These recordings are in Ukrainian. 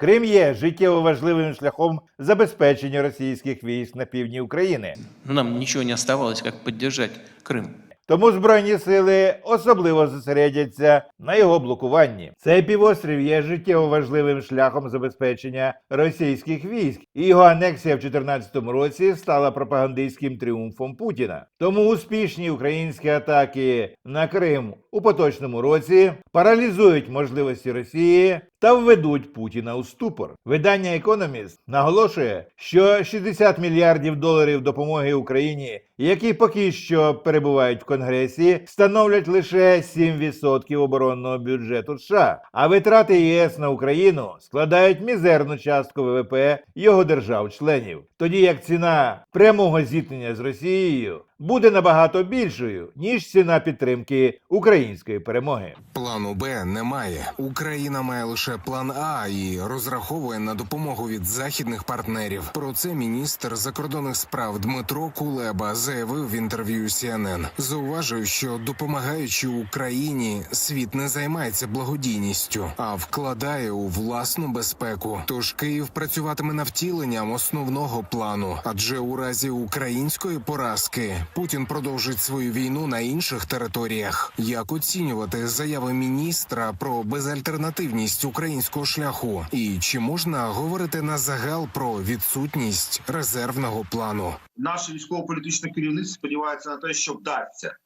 Крим є життєво важливим шляхом забезпечення російських військ на півдні України. Нам нічого не оставалось, як підтримати Крым. Тому збройні сили особливо зосередяться на його блокуванні. Цей півострів є життєво важливим шляхом забезпечення російських військ, і його анексія в 2014 році стала пропагандистським тріумфом Путіна. Тому успішні українські атаки на Крим у поточному році паралізують можливості Росії та введуть Путіна у ступор. Видання Економіст наголошує, що 60 мільярдів доларів допомоги Україні, які поки що перебувають в Конгресі, становлять лише 7% оборонного бюджету США. А витрати ЄС на Україну складають мізерну частку ВВП його держав-членів. Тоді як ціна прямого зіткнення з Росією буде набагато більшою ніж ціна підтримки української перемоги. Плану Б немає. Україна має лише план А і розраховує на допомогу від західних партнерів. Про це міністр закордонних справ Дмитро Кулеба заявив в інтерв'ю CNN. Зауважив, що допомагаючи Україні, світ не займається благодійністю, а вкладає у власну безпеку. Тож Київ працюватиме над втіленням основного плану, адже у разі української поразки Путін продовжить свою війну на інших територіях. Як оцінювати заяви міністра про безальтернативність українського шляху? І чи можна говорити на загал про відсутність резервного плану? Наше військово-політичне керівництво сподівається на те, що вдасться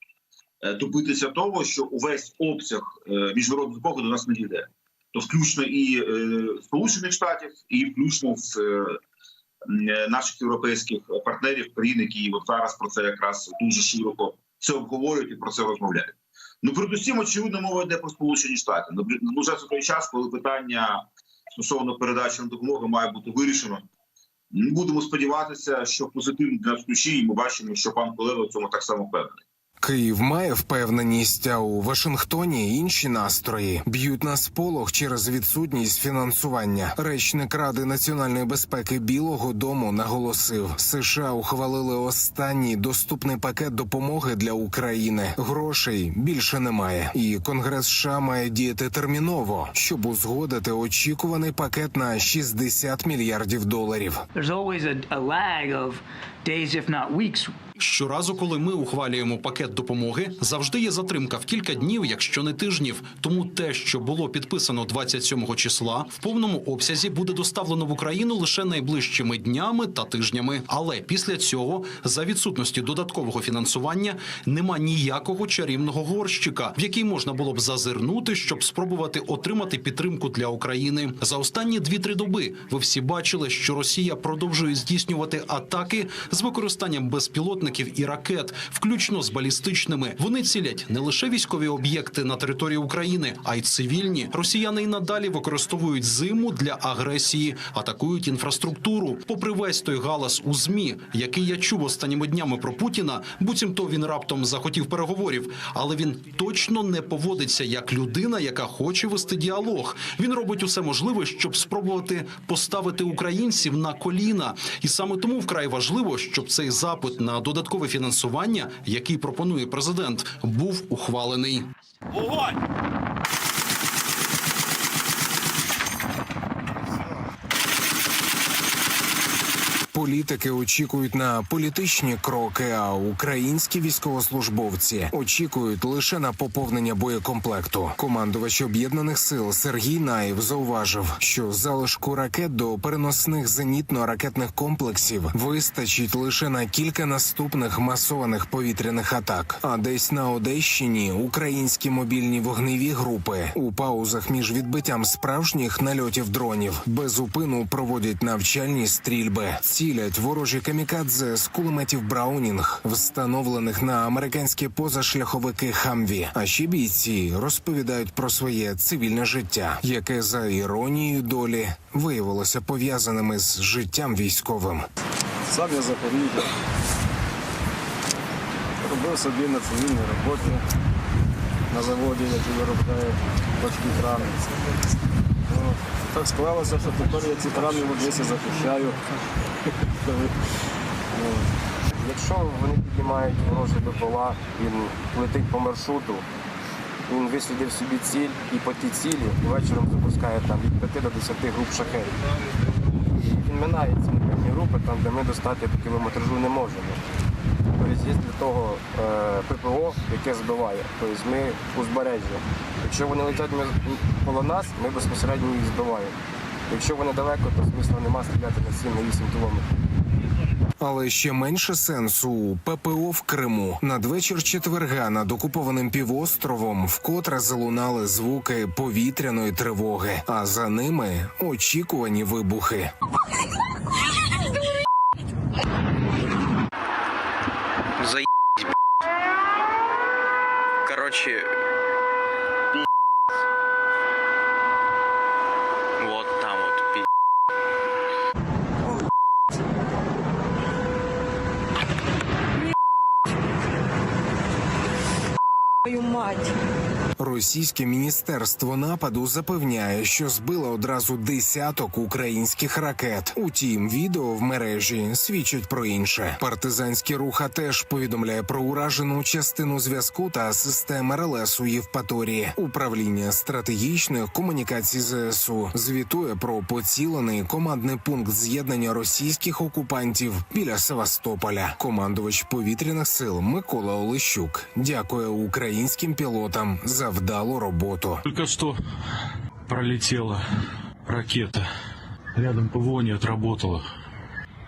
е, добитися того, що увесь обсяг е, міжнародних допомоги до нас не дійде. То включно і е, Сполучених Штатів, і включно з наших європейських партнерів, країн, які от зараз про це якраз дуже широко це обговорюють і про це розмовляють. Ну, передусім, очевидно, мова йде про Сполучені Штати. Ну, Наближається той час, коли питання стосовно передачі на допомоги має бути вирішено. Будемо сподіватися, що позитивні для ключі, і ми бачимо, що пан Колева в цьому так само впевнений. Київ має впевненість, а у Вашингтоні інші настрої б'ють на сполох через відсутність фінансування. Речник Ради національної безпеки Білого Дому наголосив: США ухвалили останній доступний пакет допомоги для України. Грошей більше немає, і Конгрес США має діяти терміново, щоб узгодити очікуваний пакет на 60 мільярдів доларів. there's always days, if not weeks. Щоразу, коли ми ухвалюємо пакет допомоги, завжди є затримка в кілька днів, якщо не тижнів. Тому те, що було підписано 27 числа, в повному обсязі буде доставлено в Україну лише найближчими днями та тижнями. Але після цього, за відсутності додаткового фінансування, нема ніякого чарівного горщика, в який можна було б зазирнути, щоб спробувати отримати підтримку для України. За останні 2-3 доби ви всі бачили, що Росія продовжує здійснювати атаки з використанням безпілотників і ракет, включно з балістичними. Вони цілять не лише військові об'єкти на території України, а й цивільні. Росіяни й надалі використовують зиму для агресії, атакують інфраструктуру. Попри весь той галас у змі, який я чув останніми днями про Путіна, буцімто він раптом захотів переговорів, але він точно не поводиться як людина, яка хоче вести діалог. Він робить усе можливе, щоб спробувати поставити українців на коліна, і саме тому вкрай важливо, щоб цей запит на додаткове фінансування, який пропонує президент, був ухвалений. Політики очікують на політичні кроки, а українські військовослужбовці очікують лише на поповнення боєкомплекту. Командувач об'єднаних сил Сергій Наєв зауважив, що залишку ракет до переносних зенітно-ракетних комплексів вистачить лише на кілька наступних масованих повітряних атак. А десь на Одещині українські мобільні вогневі групи у паузах між відбиттям справжніх нальотів дронів без упину проводять навчальні стрільби, цілять ворожі камікадзе з кулеметів Браунінг, встановлених на американські позашляховики Хамві. А ще бійці розповідають про своє цивільне життя, яке за іронією долі виявилося пов'язаним із життям військовим. Сам я з Робив собі на цивільній роботі на заводі, який виробляє точки крани. Ну, так склалося, що тепер я ці крани в Одесі захищаю. Якщо вони піднімають ворожий БПЛА, він летить по маршруту, він вислідив собі ціль і по тій цілі вечором запускає там від 5 до 10 груп шахерів. Він минає ці певні групи, там, де ми достати по кілометражу не можемо. Тобто є для того е, ППО, яке збиває. Тобто ми узбережжя. Якщо вони летять коло нас, ми безпосередньо їх збиваємо. Якщо вони далеко, то смисла нема стріляти на 7 на 8 кілометрів. Але ще менше сенсу у ППО в Криму. Надвечір четверга над окупованим півостровом вкотре залунали звуки повітряної тривоги, а за ними очікувані вибухи. Короче, watching. Російське міністерство нападу запевняє, що збило одразу десяток українських ракет. Утім, відео в мережі свідчать про інше. Партизанський рух теж повідомляє про уражену частину зв'язку та систем РЛС у Євпаторії. Управління стратегічної комунікації ЗСУ звітує про поцілений командний пункт з'єднання російських окупантів біля Севастополя. Командувач повітряних сил Микола Олещук дякує українським пілотам за вдалу роботу. Только что пролетела ракета. Рядом ПВО не отработала.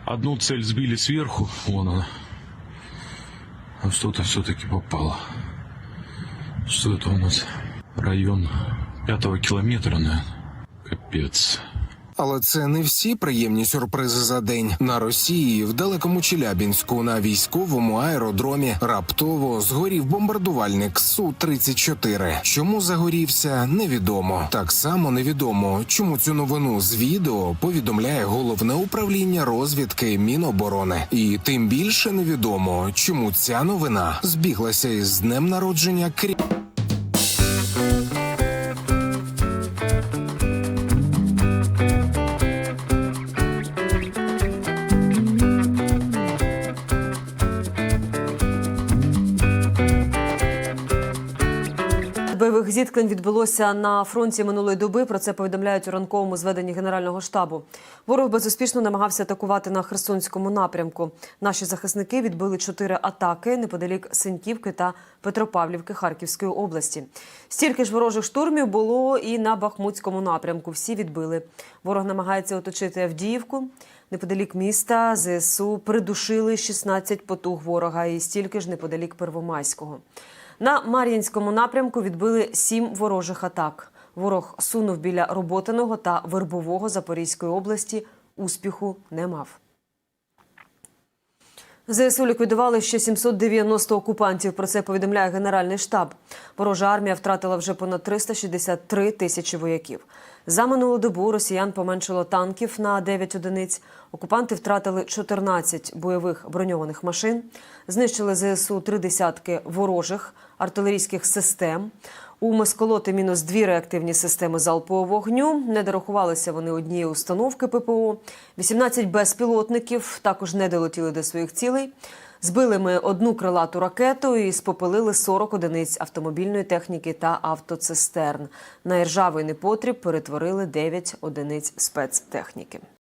Одну цель сбили сверху, вон она. А что-то все-таки попало. Что это у нас? Район пятого километра, наверное. Капец. Але це не всі приємні сюрпризи за день. На Росії в далекому Челябінську на військовому аеродромі раптово згорів бомбардувальник су 34 Чому загорівся, невідомо. Так само невідомо, чому цю новину з відео повідомляє головне управління розвідки Міноборони. І тим більше невідомо, чому ця новина збіглася із днем народження Крі. Бойових зіткнень відбулося на фронті минулої доби. Про це повідомляють у ранковому зведенні Генерального штабу. Ворог безуспішно намагався атакувати на Херсонському напрямку. Наші захисники відбили чотири атаки неподалік Синьківки та Петропавлівки Харківської області. Стільки ж ворожих штурмів було і на Бахмутському напрямку. Всі відбили. Ворог намагається оточити Авдіївку. Неподалік міста ЗСУ придушили 16 потуг ворога і стільки ж неподалік Первомайського. На Мар'їнському напрямку відбили сім ворожих атак. Ворог сунув біля Роботиного та Вербового Запорізької області. Успіху не мав. ЗСУ ліквідували ще 790 окупантів. Про це повідомляє Генеральний штаб. Ворожа армія втратила вже понад 363 тисячі вояків. За минулу добу росіян поменшило танків на 9 одиниць. Окупанти втратили 14 бойових броньованих машин, знищили ЗСУ три десятки ворожих артилерійських систем. У Москолоти мінус дві реактивні системи залпового вогню. Не дорахувалися вони однієї установки ППО. 18 безпілотників також не долетіли до своїх цілей. Збили ми одну крилату ракету і спопилили 40 одиниць автомобільної техніки та автоцистерн. На іржавий непотріб перетворили 9 одиниць спецтехніки.